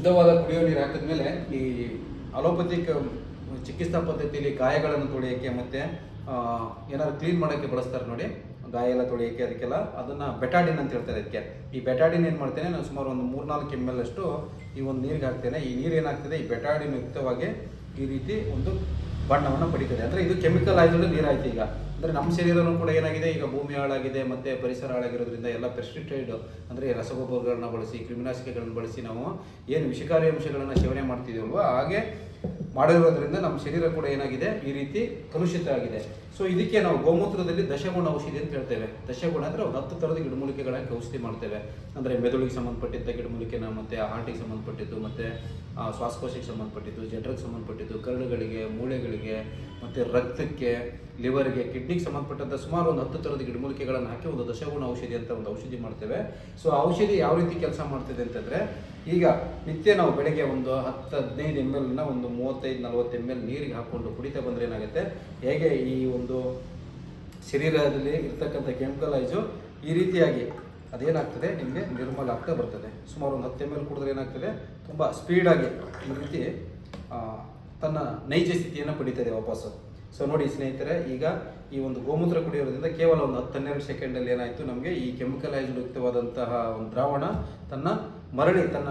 ಶುದ್ಧವಾದ ಕುಡಿಯೋ ನೀರು ಹಾಕಿದ್ಮೇಲೆ ಈ ಅಲೋಪತಿಕ್ ಚಿಕಿತ್ಸಾ ಪದ್ಧತಿಯಲ್ಲಿ ಗಾಯಗಳನ್ನು ತೊಳೆಯೋಕ್ಕೆ ಮತ್ತು ಏನಾದ್ರು ಕ್ಲೀನ್ ಮಾಡೋಕ್ಕೆ ಬಳಸ್ತಾರೆ ನೋಡಿ, ಗಾಯ ಎಲ್ಲ ತೊಳೆಯೋಕ್ಕೆ ಅದಕ್ಕೆಲ್ಲ ಅದನ್ನು ಬೆಟಾಡಿನ್ ಅಂತ ಹೇಳ್ತಾರೆ ಅದಕ್ಕೆ ಈ ಬೆಟಾಡಿನ್ ಏನು ಮಾಡ್ತೇನೆ, ನಾನು ಸುಮಾರು ಒಂದು ಮೂರ್ನಾಲ್ಕು ಎಂ ಎಲ್ ಅಷ್ಟು ಈ ಒಂದು ನೀರಿಗೆ ಹಾಕ್ತೇನೆ. ಈ ನೀರು ಏನಾಗ್ತದೆ, ಈ ಬೆಟಾಡಿನ್ ಯುಕ್ತವಾಗಿ ಈ ರೀತಿ ಒಂದು ಬಣ್ಣವನ್ನು ಪಡಿತದೆ. ಅಂದರೆ ಇದು ಕೆಮಿಕಲ್ ಆಯ್ದು ನೀರಾಯ್ತು ಈಗ. ಅಂದರೆ ನಮ್ಮ ಶರೀರನೂ ಕೂಡ ಏನಾಗಿದೆ? ಈಗ ಭೂಮಿ ಹಾಳಾಗಿದೆ, ಮತ್ತು ಪರಿಸರ ಹಾಳಾಗಿರೋದ್ರಿಂದ ಎಲ್ಲ ಪೆಸ್ಟಿಸೈಡ್ ಅಂದರೆ ರಸಗೊಬ್ಬರಗಳನ್ನ ಬಳಸಿ, ಕ್ರಿಮಿನಾಶಕಗಳನ್ನು ಬಳಸಿ ನಾವು ಏನು ವಿಷಕಾರಿ ಅಂಶಗಳನ್ನು ಸೇವನೆ ಮಾಡ್ತಿದ್ದೀವಲ್ವ ಹಾಗೆ ಮಾಡಿರೋದ್ರಿಂದ ನಮ್ಮ ಶರೀರ ಕೂಡ ಏನಾಗಿದೆ? ಈ ರೀತಿ ಕಲುಷಿತ ಆಗಿದೆ. ಸೊ ಇದಕ್ಕೆ ನಾವು ಗೋಮೂತ್ರದಲ್ಲಿ ದಶಗುಣ ಔಷಧಿ ಅಂತ ಹೇಳ್ತೇವೆ. ದಶಗುಣ ಅಂದರೆ ಒಂದು ಹತ್ತು ಥರದ ಗಿಡಮೂಲಿಕೆಗಳಾಗಿ ಔಷಧಿ ಮಾಡ್ತೇವೆ. ಅಂದರೆ ಮೆದುಳಿಗೆ ಸಂಬಂಧಪಟ್ಟಿದ್ದ ಗಿಡಮೂಲಿಕೆನ, ಮತ್ತು ಹಾರ್ಟಿಗೆ ಸಂಬಂಧಪಟ್ಟಿದ್ದು, ಮತ್ತು ಶ್ವಾಸಕೋಶಕ್ಕೆ ಸಂಬಂಧಪಟ್ಟಿದ್ದು ಜಠರಕ್ಕೆ ಸಂಬಂಧಪಟ್ಟಿದ್ದು, ಕರುಳುಗಳಿಗೆ, ಮೂಳೆಗಳಿಗೆ, ಮತ್ತು ರಕ್ತಕ್ಕೆ, ಲಿವರ್ಗೆ, ಕಿಡ್ನಿಗೆ ಸಂಬಂಧಪಟ್ಟಂಥ ಸುಮಾರು ಒಂದು ಹತ್ತು ಥರದ ಗಿಡಮೂಲಿಕೆಗಳನ್ನು ಹಾಕಿ ಒಂದು ದಶಗುಣ ಔಷಧಿ ಅಂತ ಒಂದು ಔಷಧಿ ಮಾಡ್ತೇವೆ. ಸೊ ಆ ಔಷಧಿ ಯಾವ ರೀತಿ ಕೆಲಸ ಮಾಡ್ತಿದೆ ಅಂತಂದರೆ, ಈಗ ನಿತ್ಯ ನಾವು ಬೆಳಗ್ಗೆ ಒಂದು ಹತ್ತು ಹದಿನೈದು ಎಂ ಎಲ್ನ ಒಂದು ಮೂವತ್ತೈದು ನಲವತ್ತು ಎಂ ಎಲ್ ನೀರಿಗೆ ಹಾಕ್ಕೊಂಡು ಕುಡಿತಾ ಬಂದರೆ ಏನಾಗುತ್ತೆ? ಹೇಗೆ ಈ ಒಂದು ಶರೀರದಲ್ಲಿ ಇರ್ತಕ್ಕಂಥ ಕೆಮಿಕಲ್ ಐಜು ಈ ರೀತಿಯಾಗಿ ಅದೇನಾಗ್ತದೆ? ನಿಮಗೆ ನಿರ್ಮಲ ಆಗ್ತಾ ಬರ್ತದೆ. ಸುಮಾರು ಒಂದು ಹತ್ತು ಎಂ ಎಲ್ ಕುಡಿದ್ರೆ ಏನಾಗ್ತದೆ? ತುಂಬ ಸ್ಪೀಡಾಗಿ ಈ ರೀತಿ ತನ್ನ ನೈಜ ಸ್ಥಿತಿಯನ್ನು ಪಡಿತದೆ ವಾಪಸ್ಸು. ಸೊ ನೋಡಿ ಸ್ನೇಹಿತರೆ, ಈಗ ಈ ಒಂದು ಗೋಮೂತ್ರ ಕುಡಿಯೋದ್ರಿಂದ ಕೇವಲ ಒಂದು ಹತ್ತು, ಹನ್ನೆರಡು ಸೆಕೆಂಡಲ್ಲಿ ಏನಾಯಿತು? ನಮಗೆ ಈ ಕೆಮಿಕಲೈಸ್ಡ್ ಯುಕ್ತವಾದಂತಹ ಒಂದು ದ್ರಾವಣ ತನ್ನ ಮರಳಿ, ತನ್ನ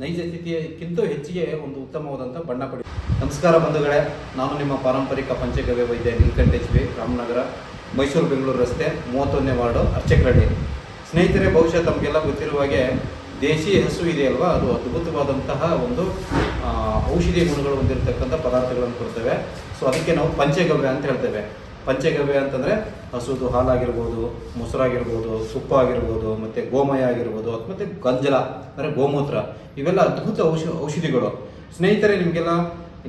ನೈಜ ಸ್ಥಿತಿಯಕ್ಕಿಂತ ಹೆಚ್ಚಿಗೆ ಒಂದು ಉತ್ತಮವಾದಂಥ ಬಣ್ಣ ಪಡಿ. ನಮಸ್ಕಾರ ಬಂಧುಗಳೇ, ನಾನು ನಿಮ್ಮ ಪಾರಂಪರಿಕ ಪಂಚಗವ್ಯ ವೈದ್ಯ ನೀಲಕಂಠೇಶ್ ಬಿ ರಾಮನಗರ, ಮೈಸೂರು ಬೆಂಗಳೂರು ರಸ್ತೆ ಮೂವತ್ತೊಂದನೇ ವಾರ್ಡು ಅರ್ಚಕರಳ್ಳಿ ಸ್ನೇಹಿತರೆ, ಬಹುಶಃ ತಮಗೆಲ್ಲ ಗೊತ್ತಿರುವ ಹಾಗೆ ದೇಶಿ ಹಸು ಇದೆಯಲ್ವಾ ಅದು ಅದ್ಭುತವಾದಂತಹ ಒಂದು ಔಷಧಿ ಗುಣಗಳು ಹೊಂದಿರತಕ್ಕಂಥ ಪದಾರ್ಥಗಳನ್ನು ಕೊಡ್ತೇವೆ. ಸೊ, ಅದಕ್ಕೆ ನಾವು ಪಂಚಗವ್ಯ ಅಂತ ಹೇಳ್ತೇವೆ. ಪಂಚಗವ್ಯ ಅಂತಂದರೆ ಹಸುದು ಹಾಲಾಗಿರ್ಬೋದು, ಮೊಸರಾಗಿರ್ಬೋದು ತುಪ್ಪ ಆಗಿರ್ಬೋದು ಮತ್ತು ಗೋಮಯ ಆಗಿರ್ಬೋದು ಮತ್ತು ಗಂಜಲ, ಅಂದರೆ ಗೋಮೂತ್ರ, ಇವೆಲ್ಲ ಅದ್ಭುತ ಔಷ ಔಷಧಿಗಳು. ಸ್ನೇಹಿತರೆ, ನಿಮಗೆಲ್ಲ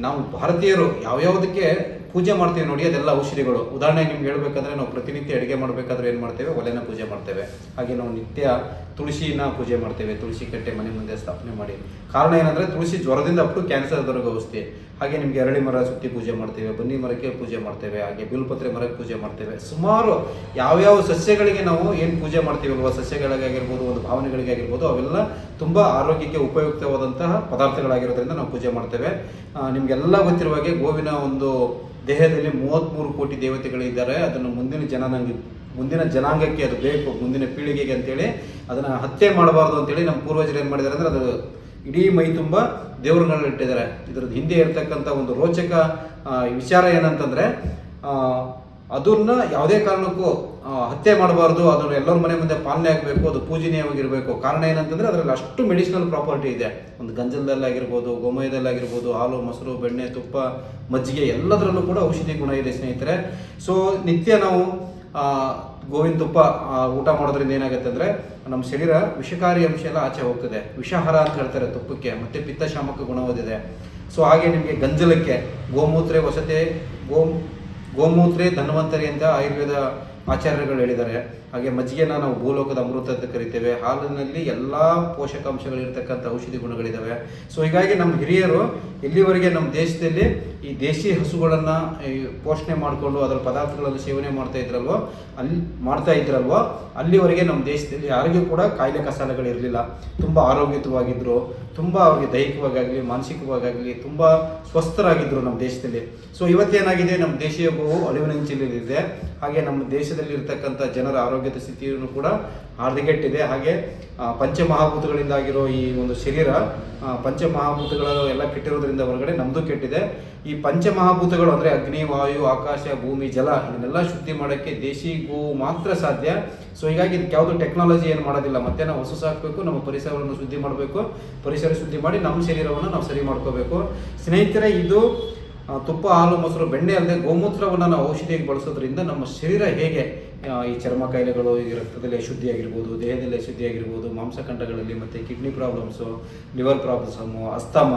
ನಾವು ಭಾರತೀಯರು ಯಾವ್ಯಾವುದಕ್ಕೆ ಪೂಜೆ ಮಾಡ್ತೀವಿ ನೋಡಿ, ಅದೆಲ್ಲ ಔಷಧಿಗಳು. ಉದಾಹರಣೆಗೆ ನಿಮ್ಗೆ ಹೇಳಬೇಕಂದ್ರೆ ನಾವು ಪ್ರತಿನಿತ್ಯ ಅಡುಗೆ ಮಾಡಬೇಕಾದ್ರೆ ಏನು ಮಾಡ್ತೇವೆ? ಒಲೆನ ಪೂಜೆ ಮಾಡ್ತೇವೆ. ಹಾಗೆ ನಾವು ನಿತ್ಯ ತುಳಸಿನ ಪೂಜೆ ಮಾಡ್ತೇವೆ. ತುಳಸಿ ಕಟ್ಟೆ ಮನೆ ಮುಂದೆ ಸ್ಥಾಪನೆ ಮಾಡಿ. ಕಾರಣ ಏನಂದರೆ ತುಳಸಿ ಜ್ವರದಿಂದ ಅಪ್ಪು ಕ್ಯಾನ್ಸರ್ ಔಷಧಿ. ಹಾಗೆ ನಿಮಗೆ ಅರಳಿ ಮರ ಸುತ್ತಿ ಪೂಜೆ ಮಾಡ್ತೇವೆ. ಬನ್ನಿ ಮರಕ್ಕೆ ಪೂಜೆ ಮಾಡ್ತೇವೆ. ಹಾಗೆ ಬಿಲ್ಪತ್ರೆ ಮರಕ್ಕೆ ಪೂಜೆ ಮಾಡ್ತೇವೆ. ಸುಮಾರು ಯಾವ್ಯಾವ ಸಸ್ಯಗಳಿಗೆ ನಾವು ಏನು ಪೂಜೆ ಮಾಡ್ತೀವಲ್ವ ಸಸ್ಯಗಳಿಗಾಗಿರ್ಬೋದು, ಒಂದು ಭಾವನೆಗಳಿಗೆ ಆಗಿರ್ಬೋದು ಅವೆಲ್ಲ ತುಂಬ ಆರೋಗ್ಯಕ್ಕೆ ಉಪಯುಕ್ತವಾದಂತಹ ಪದಾರ್ಥಗಳಾಗಿರೋದ್ರಿಂದ ನಾವು ಪೂಜೆ ಮಾಡ್ತೇವೆ. ನಿಮ್ಗೆಲ್ಲ ಗೊತ್ತಿರುವ ಹಾಗೆ ಗೋವಿನ ಒಂದು ದೇಹದಲ್ಲಿ ಮೂವತ್ತ್ಮೂರು ಕೋಟಿ ದೇವತೆಗಳಿದ್ದಾರೆ, ಅದನ್ನು ಮುಂದಿನ ಜನಾಂಗ ಮುಂದಿನ ಜನಾಂಗಕ್ಕೆ ಅದು ಬೇಕು, ಮುಂದಿನ ಪೀಳಿಗೆಗೆ ಅಂತೇಳಿ ಅದನ್ನು ಹತ್ಯೆ ಮಾಡಬಾರ್ದು ಅಂತೇಳಿ ನಮ್ಮ ಪೂರ್ವಜರು ಏನು ಮಾಡಿದ್ದಾರೆ ಅಂದರೆ ಅದು ಇಡೀ ಮೈ ತುಂಬ ದೇವರುಗಳನ್ನ ಇಟ್ಟಿದ್ದಾರೆ ಹಿಂದೆ ಇರತಕ್ಕಂಥ ಒಂದು ರೋಚಕ ವಿಚಾರ ಏನಂತಂದರೆ ಅದನ್ನ ಯಾವುದೇ ಕಾರಣಕ್ಕೂ ಹತ್ಯೆ ಮಾಡಬಾರ್ದು, ಅದನ್ನು ಎಲ್ಲರ ಮನೆ ಮುಂದೆ ಪಾಲನೆ ಆಗಬೇಕು, ಅದು ಪೂಜನೀಯವಾಗಿರಬೇಕು. ಕಾರಣ ಏನಂತಂದರೆ ಅದರಲ್ಲಿ ಅಷ್ಟು ಮೆಡಿಸಿನಲ್ ಪ್ರಾಪರ್ಟಿ ಇದೆ. ಒಂದು ಗಂಜಲದಲ್ಲಾಗಿರ್ಬೋದು, ಗೋಮಯದಲ್ಲಾಗಿರ್ಬೋದು, ಹಾಲು, ಮೊಸರು, ಬೆಣ್ಣೆ, ತುಪ್ಪ, ಮಜ್ಜಿಗೆ ಎಲ್ಲದರಲ್ಲೂ ಕೂಡ ಔಷಧಿ ಗುಣ ಇದೆ ಸ್ನೇಹಿತರೆ. ಸೊ ನಿತ್ಯ ನಾವು ಗೋವಿನ ತುಪ್ಪ ಊಟ ಮಾಡೋದ್ರಿಂದ ಏನಾಗುತ್ತೆ ಅಂದರೆ, ನಮ್ಮ ಶರೀರ ವಿಷಕಾರಿ ಅಂಶ ಎಲ್ಲ ಆಚೆ ಹೋಗ್ತದೆ. ವಿಷಾಹಾರ ಅಂತ ಹೇಳ್ತಾರೆ ತುಪ್ಪಕ್ಕೆ, ಮತ್ತು ಪಿತ್ತಶಾಮಕ ಗುಣ ಹೊಂದಿದೆ. ಸೊ ಹಾಗೆ ನಿಮಗೆ ಗಂಜಲಕ್ಕೆ, ಗೋಮೂತ್ರೆ, ವಸತಿ, ಗೋ ಗೋಮೂತ್ರೆ ಧನ್ವಂತರಿ ಅಂತ ಆಯುರ್ವೇದ ಆಚಾರ್ಯರುಗಳು ಹೇಳಿದ್ದಾರೆ. ಹಾಗೆ ಮಜ್ಜಿಗೆನ ನಾವು ಭೂಲೋಕದ ಅಮೃತ ಅಂತ ಕರಿತೇವೆ. ಹಾಲಿನಲ್ಲಿ ಎಲ್ಲ ಪೋಷಕಾಂಶಗಳಿರ್ತಕ್ಕಂಥ ಔಷಧಿ ಗುಣಗಳಿದ್ದಾವೆ ಸೊ ಹೀಗಾಗಿ ನಮ್ಮ ಹಿರಿಯರು ಇಲ್ಲಿವರೆಗೆ ನಮ್ಮ ದೇಶದಲ್ಲಿ ಈ ದೇಶಿ ಹಸುಗಳನ್ನು ಪೋಷಣೆ ಮಾಡಿಕೊಂಡು ಅದರ ಪದಾರ್ಥಗಳನ್ನು ಸೇವನೆ ಮಾಡ್ತಾ ಇದ್ರಲ್ವೋ ಅಲ್ಲಿ ಮಾಡ್ತಾ ಇದ್ರಲ್ವೋ, ಅಲ್ಲಿವರೆಗೆ ನಮ್ಮ ದೇಶದಲ್ಲಿ ಯಾರಿಗೂ ಕೂಡ ಕಾಯಿಲೆ ಕಸಾಲೆಗಳಿರಲಿಲ್ಲ ತುಂಬ ಆರೋಗ್ಯಯುತವಾಗಿದ್ದರು ತುಂಬ ಅವರಿಗೆ ದೈಹಿಕವಾಗಲಿ ಮಾನಸಿಕವಾಗಲಿ ತುಂಬ ಸ್ವಸ್ಥರಾಗಿದ್ದರು ನಮ್ಮ ದೇಶದಲ್ಲಿ. ಸೊ ಇವತ್ತೇನಾಗಿದೆ? ನಮ್ಮ ದೇಶೀಯ ಗೋವು ಅಳಿವಿನಂಚಿನಲ್ಲಿದೆ ಹಾಗೆ ನಮ್ಮ ದೇಶದಲ್ಲಿ ಇರ್ತಕ್ಕಂಥ ಜನರ ಆರೋಗ್ಯದ ಸ್ಥಿತಿಯನ್ನು ಕೂಡ ಹಾರ್ದಿಗೆಟ್ಟಿದೆ ಹಾಗೆ ಪಂಚಮಹಾಭೂತಗಳಿಂದಾಗಿರೋ ಪಂಚಮಹಾಭೂತಗಳಿಂದ ಈ ಒಂದು ಶರೀರ ಪಂಚಮಹಾಭೂತಗಳ ಎಲ್ಲ ಕೆಟ್ಟಿರೋದ್ರಿಂದ ಹೊರಗಡೆ ನಮ್ಮದು ಕೆಟ್ಟಿದೆ. ಈ ಪಂಚಮಹಾಭೂತಗಳು ಅಂದರೆ ಅಗ್ನಿ, ವಾಯು, ಆಕಾಶ, ಭೂಮಿ, ಜಲ, ಇದನ್ನೆಲ್ಲ ಶುದ್ಧಿ ಮಾಡೋಕ್ಕೆ ದೇಶಿ ಗೋ ಮಾತ್ರ ಸಾಧ್ಯ. ಸೊ ಹೀಗಾಗಿ ಇದಕ್ಕೆ ಯಾವುದು ಟೆಕ್ನಾಲಜಿ ಏನು ಮಾಡೋದಿಲ್ಲ. ಮತ್ತೆ ನಾವು ಹೊಸ ಸಾಕಬೇಕು, ನಮ್ಮ ಪರಿಸರವನ್ನು ಶುದ್ಧಿ ಮಾಡಬೇಕು. ಪರಿಸರ ಶುದ್ಧಿ ಮಾಡಿ ನಮ್ಮ ಶರೀರವನ್ನು ನಾವು ಸರಿ ಮಾಡ್ಕೋಬೇಕು. ಸ್ನೇಹಿತರೆ, ಇದು ತುಪ್ಪ, ಹಾಲು, ಮೊಸರು, ಬೆಣ್ಣೆ ಅಲ್ಲದೆ ಗೋಮೂತ್ರವನ್ನು ನಾವು ಔಷಧಿಯಾಗಿ ಬಳಸೋದ್ರಿಂದ ನಮ್ಮ ಶರೀರ ಹೇಗೆ ಈ ಚರ್ಮ ಕಾಯಿಲೆಗಳು ಈ ರಕ್ತದಲ್ಲಿ ಅಶುದ್ಧಿ ಆಗಿರ್ಬೋದು ದೇಹದಲ್ಲಿ ಅಶುದ್ಧಿ ಆಗಿರ್ಬೋದು ಮಾಂಸಖಂಡಗಳಲ್ಲಿ ಮತ್ತು kidney problems, liver problems, asthma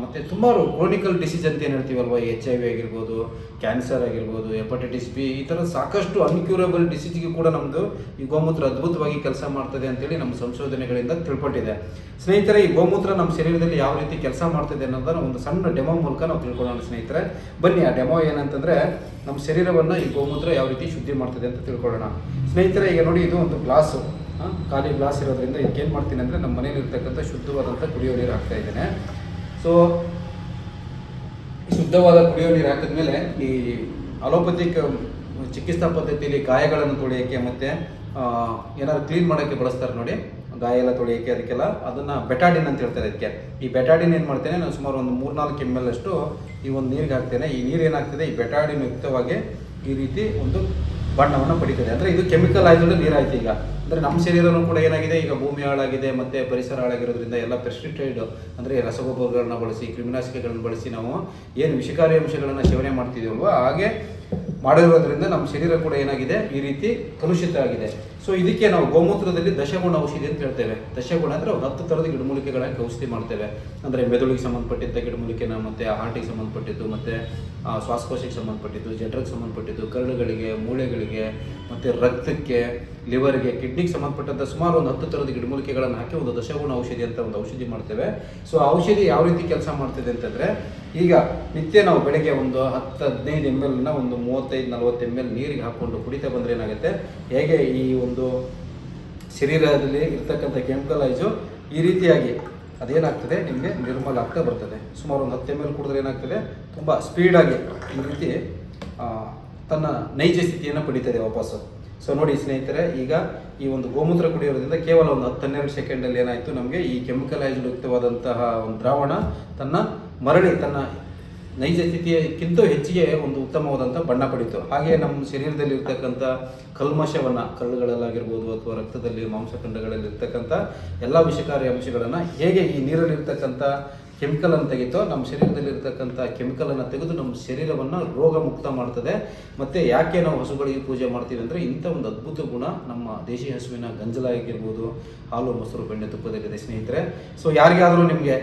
ಮತ್ತು ಸುಮಾರು ಕ್ರೋನಿಕಲ್ ಡಿಸೀಸ್ ಅಂತ ಏನು ಹೇಳ್ತೀವಲ್ವ? ಎಚ್ ಐ ವಿ ಆಗಿರ್ಬೋದು ಕ್ಯಾನ್ಸರ್ ಆಗಿರ್ಬೋದು ಹೆಪಟೈಟಿಸ್ ಬಿ ಈ ಥರ ಸಾಕಷ್ಟು ಅನ್ಕ್ಯೂರಬಲ್ ಡಿಸೀಸ್ಗೆ ಕೂಡ ನಮ್ಮದು ಈ ಗೋಮೂತ್ರ ಅದ್ಭುತವಾಗಿ ಕೆಲಸ ಮಾಡ್ತದೆ ಅಂತೇಳಿ ನಮ್ಮ ಸಂಶೋಧನೆಗಳಿಂದ ತಿಳ್ಕೊಟ್ಟಿದೆ ಸ್ನೇಹಿತರೆ, ಈ ಗೋಮೂತ್ರ ನಮ್ಮ ಶರೀರದಲ್ಲಿ ಯಾವ ರೀತಿ ಕೆಲಸ ಮಾಡ್ತದೆ ಅನ್ನೋದನ್ನ ಒಂದು ಸಣ್ಣ ಡೆಮೋ ಮೂಲಕ ನಾವು ತಿಳ್ಕೊಳ್ಳೋಣ ಸ್ನೇಹಿತರೆ. ಬನ್ನಿ, ಆ ಡೆಮೋ ಏನಂತಂದರೆ ನಮ್ಮ ಶರೀರವನ್ನು ಈ ಗೋಮೂತ್ರ ಯಾವ ರೀತಿ ಶುದ್ಧಿ ಮಾಡ್ತದೆ ಅಂತ ತಿಳ್ಕೊಳ್ಳೋಣ. ಸ್ನೇಹಿತರೆ, ಈಗ ನೋಡಿ ಇದು ಒಂದು ಗ್ಲಾಸು. ಖಾಲಿ ಗ್ಲಾಸ್ ಇರೋದ್ರಿಂದ ಏನು ಮಾಡ್ತೀನಿ ಅಂದರೆ ನಮ್ಮ ಮನೇಲಿರ್ತಕ್ಕಂಥ ಶುದ್ಧವಾದಂಥ ಕುಡಿಯೋ ನೀರು ಹಾಕ್ತಾ ಇದ್ದೇನೆ. ಸೊ ಶುದ್ಧವಾದ ಕುಡಿಯೋ ನೀರು ಹಾಕಿದ್ಮೇಲೆ ಈ ಅಲೋಪತಿಕ್ ಚಿಕಿತ್ಸಾ ಪದ್ಧತಿಯಲ್ಲಿ ಗಾಯಗಳನ್ನು ತೊಳೆಯೋಕ್ಕೆ ಮತ್ತು ಏನಾದ್ರು ಕ್ಲೀನ್ ಮಾಡೋಕ್ಕೆ ಬಳಸ್ತಾರೆ ನೋಡಿ, ಗಾಯ ಎಲ್ಲ ತೊಳೆಯೋಕ್ಕೆ ಅದಕ್ಕೆಲ್ಲ ಅದನ್ನು ಬೆಟಾಡಿನ್ ಅಂತ ಹೇಳ್ತಾರೆ ಅದಕ್ಕೆ ಈ ಬೆಟಾಡಿನ್ ಏನು ಮಾಡ್ತೇನೆ, ನಾನು ಸುಮಾರು ಒಂದು ಮೂರ್ನಾಲ್ಕು ಎಂ ಎಲ್ ಅಷ್ಟು ಈ ಒಂದು ನೀರಿಗೆ ಹಾಕ್ತೇನೆ. ಈ ನೀರು ಏನಾಗ್ತದೆ, ಈ ಬೆಟಾಡಿನ್ ಯುಕ್ತವಾಗಿ ಈ ರೀತಿ ಒಂದು ಬಣ್ಣವನ್ನು ಪಡಿತದೆ. ಅಂದರೆ ಇದು ಕೆಮಿಕಲ್ ಆಯ್ತು ನೀರಾಯ್ತು ಈಗ. ಅಂದರೆ ನಮ್ಮ ಶರೀರನು ಕೂಡ ಏನಾಗಿದೆ, ಈಗ ಭೂಮಿ ಹಾಳಾಗಿದೆ, ಮತ್ತು ಪರಿಸರ ಹಾಳಾಗಿರೋದ್ರಿಂದ ಎಲ್ಲ ಪೆಸ್ಟಿಸೈಡ್ ಅಂದರೆ ರಸಗೊಬ್ಬರಗಳನ್ನ ಬಳಸಿ, ಕ್ರಿಮಿನಾಶಕಗಳನ್ನು ಬಳಸಿ ನಾವು ಏನು ವಿಷಕಾರಿ ಅಂಶಗಳನ್ನು ಸೇವನೆ ಮಾಡ್ತಿದ್ದೀವಲ್ವ ಹಾಗೆ ಮಾಡಿರೋದ್ರಿಂದ ನಮ್ಮ ಶರೀರ ಕೂಡ ಏನಾಗಿದೆ, ಈ ರೀತಿ ಕಲುಷಿತ ಆಗಿದೆ. ಸೊ ಇದಕ್ಕೆ ನಾವು ಗೋಮೂತ್ರದಲ್ಲಿ ದಶಗುಣ ಔಷಧಿ ಅಂತ ಹೇಳ್ತೇವೆ. ದಶಗುಣ ಅಂದರೆ ಒಂದು ಹತ್ತು ಥರದ ಗಿಡಮೂಲಿಕೆಗಳಾಗಿ ಔಷಧಿ ಮಾಡ್ತೇವೆ. ಅಂದರೆ ಮೆದುಳಿಗೆ ಸಂಬಂಧಪಟ್ಟಿದ್ದ ಗಿಡಮೂಲಿಕೆನ, ಮತ್ತು ಹಾರ್ಟಿಗೆ ಸಂಬಂಧಪಟ್ಟಿದ್ದು, ಮತ್ತು ಶ್ವಾಸಕೋಶಕ್ಕೆ ಸಂಬಂಧಪಟ್ಟಿದ್ದು, ಜಠರಕ್ಕೆ ಸಂಬಂಧಪಟ್ಟಿದ್ದು, ಕರುಳುಗಳಿಗೆ, ಮೂಳೆಗಳಿಗೆ, ಮತ್ತು ರಕ್ತಕ್ಕೆ ಲಿವರ್ಗೆ ಕಿಡ್ನಿಗೆ ಸಂಬಂಧಪಟ್ಟಂಥ ಸುಮಾರು ಒಂದು ಹತ್ತು ಥರದ ಗಿಡಮೂಲಿಕೆಗಳನ್ನು ಹಾಕಿ ಒಂದು ದಶಗುಣ ಔಷಧಿ ಅಂತ ಒಂದು ಔಷಧಿ ಮಾಡ್ತೇವೆ. ಸೊ ಔಷಧಿ ಯಾವ ರೀತಿ ಕೆಲಸ ಮಾಡ್ತಿದೆ ಅಂತಂದರೆ, ಈಗ ನಿತ್ಯ ನಾವು ಬೆಳಗ್ಗೆ ಒಂದು ಹತ್ತು ಹದಿನೈದು ಎಂ ಎಲ್ನ ಒಂದು ಮೂವತ್ತೈದು ನಲವತ್ತು ಎಂ ಎಲ್ ನೀರಿಗೆ ಹಾಕ್ಕೊಂಡು ಕುಡಿತಾ ಬಂದರೆ ಏನಾಗುತ್ತೆ? ಹೇಗೆ ಈ ಒಂದು ಶರೀರದಲ್ಲಿ ಇರ್ತಕ್ಕಂಥ ಕೆಮಿಕಲೈಸು ಈ ರೀತಿಯಾಗಿ ಅದೇನಾಗ್ತದೆ? ನಿಮಗೆ ನಿರ್ಮಲ ಆಗ್ತಾ ಬರ್ತದೆ. ಸುಮಾರು ಒಂದು ಹತ್ತು ಎಂ ಎಲ್ ಕುಡಿದ್ರೆ ಏನಾಗ್ತದೆ? ತುಂಬ ಸ್ಪೀಡಾಗಿ ಈ ರೀತಿ ತನ್ನ ನೈಜ ಸ್ಥಿತಿಯನ್ನು ಪಡಿತದೆ ವಾಪಸ್ಸು. ಸೊ ನೋಡಿ ಸ್ನೇಹಿತರೆ, ಈಗ ಈ ಒಂದು ಗೋಮೂತ್ರ ಕುಡಿಯೋದ್ರಿಂದ ಕೇವಲ ಒಂದು ಹತ್ತು ಹನ್ನೆರಡು ಸೆಕೆಂಡಲ್ಲಿ ಏನಾಯಿತು ನಮಗೆ? ಈ ಕೆಮಿಕಲೈಸ್ಡ್ ಯುಕ್ತವಾದಂತಹ ಒಂದು ದ್ರಾವಣ ತನ್ನ ಮರಳಿ, ತನ್ನ ನೈಜ ಸ್ಥಿತಿಯಕ್ಕಿಂತ ಹೆಚ್ಚಿಗೆ ಒಂದು ಉತ್ತಮವಾದಂಥ ಬಣ್ಣ ಪಡೀತು. ಹಾಗೆ ನಮ್ಮ ಶರೀರದಲ್ಲಿ ಇರ್ತಕ್ಕಂಥ ಕಲ್ಮಶವನ್ನು, ಕಲ್ಲುಗಳಲ್ಲಾಗಿರ್ಬೋದು ಅಥವಾ ರಕ್ತದಲ್ಲಿ ಮಾಂಸಖಂಡಗಳಲ್ಲಿ ಇರ್ತಕ್ಕಂಥ ಎಲ್ಲ ವಿಷಕಾರಿ ಅಂಶಗಳನ್ನು ಹೇಗೆ ಈ ನೀರಲ್ಲಿ ಇರ್ತಕ್ಕಂಥ ಕೆಮಿಕಲನ್ನು ತೆಗಿತೋ ನಮ್ಮ ಶರೀರದಲ್ಲಿ ಇರ್ತಕ್ಕಂಥ ಕೆಮಿಕಲನ್ನು ತೆಗೆದು ನಮ್ಮ ಶರೀರವನ್ನು ರೋಗ ಮುಕ್ತ ಮಾಡ್ತದೆ. ಮತ್ತು ಯಾಕೆ ನಾವು ಹಸುಗಳಿಗೆ ಪೂಜೆ ಮಾಡ್ತೀವಿ ಅಂದರೆ ಇಂಥ ಒಂದು ಅದ್ಭುತ ಗುಣ ನಮ್ಮ ದೇಶಿ ಹಸುವಿನ ಗಂಜಲ ಆಗಿರ್ಬೋದು, ಹಾಲು, ಮೊಸರು, ಬೆಣ್ಣೆ ತುಪ್ಪದಲ್ಲಿದೆ ಸ್ನೇಹಿತರೆ. ಸೊ ಯಾರಿಗಾದರೂ ನಿಮಗೆ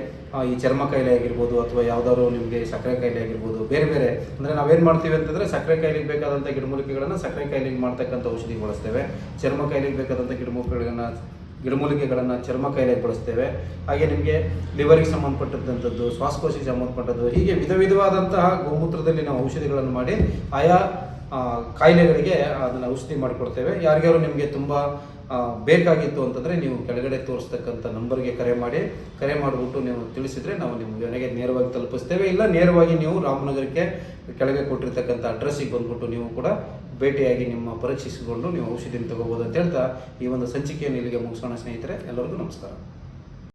ಈ ಚರ್ಮ ಕಾಯಿಲೆ ಆಗಿರ್ಬೋದು ಅಥವಾ ಯಾವ್ದಾದ್ರು ನಿಮಗೆ ಸಕ್ಕರೆ ಕಾಯಿಲೆ ಆಗಿರ್ಬೋದು, ಬೇರೆ ಬೇರೆ, ಅಂದರೆ ನಾವೇನು ಮಾಡ್ತೀವಿ ಅಂತಂದರೆ ಸಕ್ಕರೆ ಕಾಯಿಲೆಗೆ ಬೇಕಾದಂಥ ಗಿಡಮೂಲಿಕೆಗಳನ್ನು ಸಕ್ಕರೆ ಕಾಯಿಲೆಗೆ ಮಾಡ್ತಕ್ಕಂಥ ಔಷಧಿ ಬಳಸ್ತೇವೆ. ಚರ್ಮ ಕಾಯಿಲೆಗೆ ಬೇಕಾದಂಥ ಗಿಡಮೂಲಿಕೆಗಳನ್ನು ಗಿಡಮೂಲಿಕೆಗಳನ್ನು ಚರ್ಮ ಕಾಯಿಲೆಗೆ ಬಳಸ್ತೇವೆ ಹಾಗೆ ನಿಮಗೆ ಲಿವರಿಗೆ ಸಂಬಂಧಪಟ್ಟಂಥದ್ದು ಶ್ವಾಸಕೋಶಕ್ಕೆ ಸಂಬಂಧಪಟ್ಟದ್ದು, ಹೀಗೆ ವಿಧ ವಿಧವಾದಂತಹ ಗೋಮೂತ್ರದಲ್ಲಿ ನಾವು ಔಷಧಿಗಳನ್ನು ಮಾಡಿ ಆಯಾ ಕಾಯಿಲೆಗಳಿಗೆ ಅದನ್ನು ಔಷಧಿ ಮಾಡಿಕೊಡ್ತೇವೆ. ಯಾರಿಗಾರು ನಿಮಗೆ ತುಂಬ ಬೇಕಾಗಿತ್ತು ಅಂತಂದರೆ ನೀವು ಕೆಳಗಡೆ ತೋರಿಸ್ತಕ್ಕಂಥ ನಂಬರ್ಗೆ ಕರೆ ಮಾಡಿ, ಕರೆ ಮಾಡಿಬಿಟ್ಟು ನೀವು ತಿಳಿಸಿದರೆ ನಾವು ನಿಮ್ಮ ಮನೆಗೆ ನೇರವಾಗಿ ತಲುಪಿಸ್ತೇವೆ. ಇಲ್ಲ, ನೇರವಾಗಿ ನೀವು ರಾಮನಗರಕ್ಕೆ ಕೆಳಗೆ ಕೊಟ್ಟಿರ್ತಕ್ಕಂಥ ಅಡ್ರೆಸ್ಸಿಗೆ ಬಂದ್ಬಿಟ್ಟು ನೀವು ಕೂಡ ಭೇಟಿಯಾಗಿ ನಿಮ್ಮ ಪರೀಕ್ಷಿಸಿಕೊಂಡು ನೀವು ಔಷಧಿಯನ್ನು ತಗೋಬೋದು ಅಂತ ಹೇಳ್ತಾ ಈ ಒಂದು ಸಂಚಿಕೆಯನ್ನು ಇಲ್ಲಿಗೆ ಮುಗಿಸೋಣ ಸ್ನೇಹಿತರೆ, ಎಲ್ಲರಿಗೂ ನಮಸ್ಕಾರ.